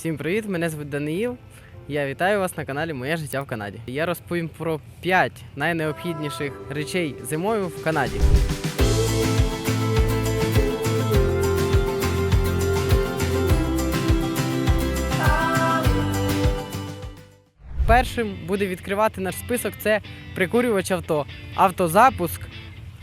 Всім привіт! Мене звуть Даниїл. Я вітаю вас на каналі Моє життя в Канаді. Я розповім про 5 найнеобхідніших речей зимою в Канаді. Першим буде відкривати наш список це прикурювач авто, автозапуск,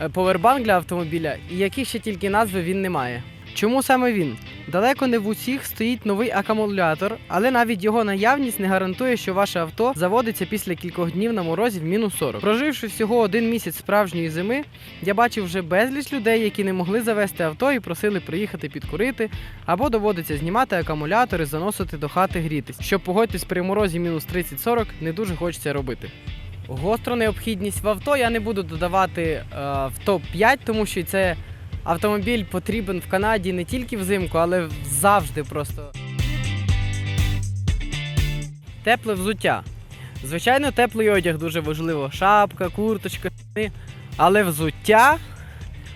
е, повербанк для автомобіля і які ще тільки назви він не має. Чому саме він? Далеко не в усіх стоїть новий акумулятор, але навіть його наявність не гарантує, що ваше авто заводиться після кількох днів на морозі в мінус 40. Проживши всього один місяць справжньої зими, я бачив вже безліч людей, які не могли завести авто і просили приїхати підкурити, або доводиться знімати акумулятор і заносити до хати грітись. Щоб погодьтесь при морозі мінус 30-40, не дуже хочеться робити. Гостру необхідність в авто я не буду додавати е, в топ-5, тому що це автомобіль потрібен в Канаді не тільки взимку, але завжди просто. Тепле взуття. Звичайно, теплий одяг дуже важливо. Шапка, курточка, але взуття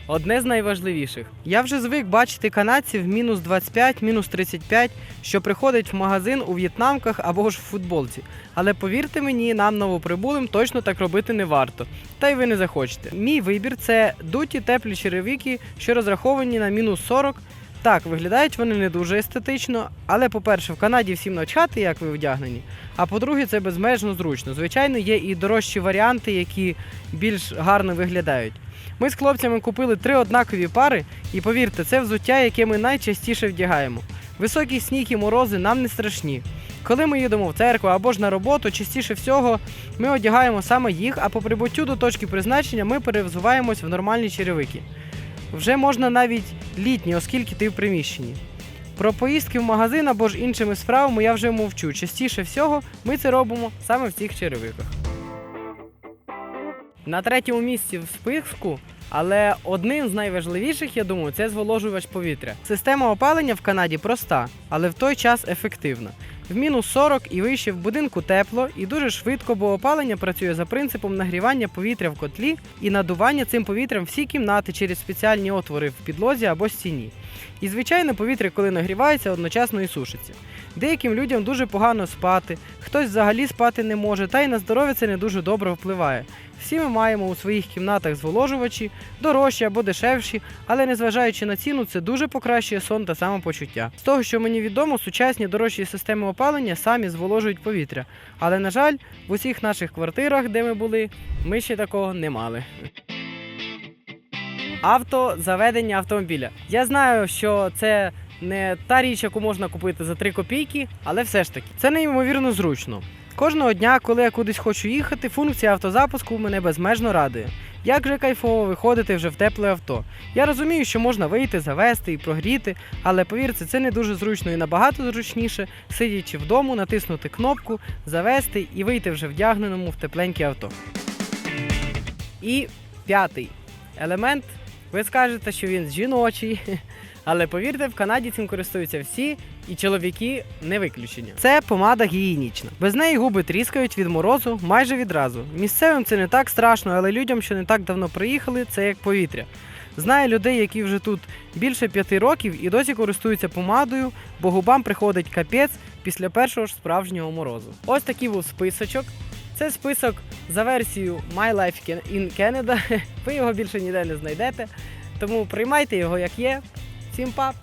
одне з найважливіших. Я вже звик бачити канадців мінус 25, мінус 35, що приходять в магазин у в'єтнамках або ж в футболці. Але повірте мені, нам новоприбулим точно так робити не варто. Та й ви не захочете. Мій вибір це дуті теплі черевики, що розраховані на мінус 40. Так, виглядають вони не дуже естетично, але по-перше, в Канаді всім начхати, як ви вдягнені. А по-друге, це безмежно зручно. Звичайно, є і дорожчі варіанти, які більш гарно виглядають. Ми з хлопцями купили три однакові пари, і повірте, це взуття, яке ми найчастіше вдягаємо. Високі сніг і морози нам не страшні. Коли ми їдемо в церкву або ж на роботу, частіше всього ми одягаємо саме їх, а по прибуттю до точки призначення ми перевзуваємось в нормальні черевики. Вже можна навіть літні, оскільки ти в приміщенні. Про поїздки в магазин або ж іншими справами я вже мовчу. Частіше всього ми це робимо саме в цих черевиках. На третьому місці в списку, але одним з найважливіших, я думаю, це зволожувач повітря. Система опалення в Канаді проста, але в той час ефективна. В мінус 40 і вище в будинку тепло і дуже швидко, бо опалення працює за принципом нагрівання повітря в котлі і надування цим повітрям всі кімнати через спеціальні отвори в підлозі або стіні. І звичайно, повітря, коли нагрівається, одночасно і сушиться. Деяким людям дуже погано спати, хтось взагалі спати не може, та й на здоров'я це не дуже добре впливає. Всі ми маємо у своїх кімнатах зволожувачі, дорожчі або дешевші, але незважаючи на ціну, це дуже покращує сон та самопочуття. З того, що мені відомо, сучасні дорожчі системи опалення самі зволожують повітря. Але, на жаль, в усіх наших квартирах, де ми були, ми ще такого не мали. Автозаведення автомобіля. Я знаю, що це не та річ, яку можна купити за 3 копійки, але все ж таки це неймовірно зручно. Кожного дня, коли я кудись хочу їхати, функція автозапуску мене безмежно радує. Як же кайфово виходити вже в тепле авто. Я розумію, що можна вийти, завести і прогріти, але повірте, це не дуже зручно і набагато зручніше, сидячи вдома, натиснути кнопку, завести і вийти вже вдягненому в тепленьке авто. І п'ятий елемент. Ви скажете, що він жіночий, але повірте, в Канаді цим користуються всі, і чоловіки не виключення. Це помада гігієнічна. Без неї губи тріскають від морозу майже відразу. Місцевим це не так страшно, але людям, що не так давно приїхали, це як повітря. Знаю людей, які вже тут більше п'яти років і досі користуються помадою, бо губам приходить капець після першого ж справжнього морозу. Ось такий був списочок. Це список за версією My Life in Canada. Ви його більше ніде не знайдете. Тому приймайте його як є. Всім пап!